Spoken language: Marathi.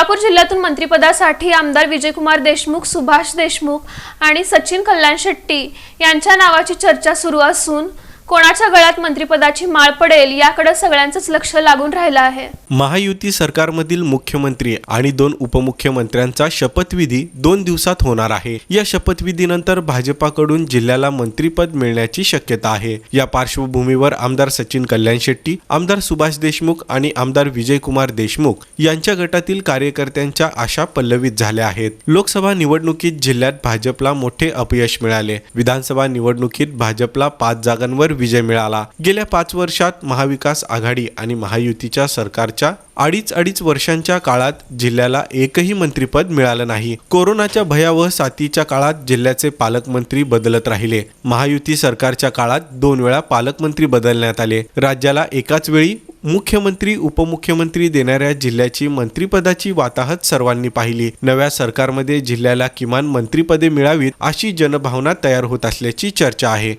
सोलापूर जिल्ह्यातून मंत्रिपदासाठी आमदार विजयकुमार देशमुख सुभाष देशमुख आणि सचिन कल्याण शेट्टी यांच्या नावाची चर्चा सुरू असून कोणाच्या गळ्यात मंत्रिपदाची माळ पडेल याकडे सगळ्यांचंच लक्ष लागून राहिलं आहे. महायुती सरकारमधील मुख्यमंत्री आणि दोन उपमुख्यमंत्र्यांचा शपथविधी दोन दिवसात होणार आहे. या शपथविधीनंतर भाजपाकडून जिल्ह्याला मंत्रिपद मिळण्याची शक्यता आहे. या पार्श्वभूमीवर आमदार सचिन कल्याण शेट्टी आमदार सुभाष देशमुख आणि आमदार विजयकुमार देशमुख यांच्या गटातील कार्यकर्त्यांच्या आशा पल्लवित झाल्या आहेत. लोकसभा निवडणुकीत जिल्ह्यात भाजपला मोठे अपयश मिळाले. विधानसभा निवडणुकीत भाजपला पाच जागांवर विजय मिळाला. गेल्या पाच वर्षात महाविकास आघाडी आणि महायुतीच्या सरकारच्या अडीच अडीच वर्षांच्या काळात जिल्ह्याला एकही मंत्रीपद मिळालं नाही. कोरोनाच्या भयावह साथीच्या काळात जिल्ह्याचे पालकमंत्री बदलत राहिले. महायुती सरकारच्या काळात दोन वेळा पालकमंत्री बदलण्यात आले. राज्याला एकाच वेळी मुख्यमंत्री उपमुख्यमंत्री देणाऱ्या जिल्ह्याची मंत्रिपदाची वाताहत सर्वांनी पाहिली. नव्या सरकारमध्ये जिल्ह्याला किमान मंत्रिपदे मिळावीत अशी जनभावना तयार होत असल्याची चर्चा आहे.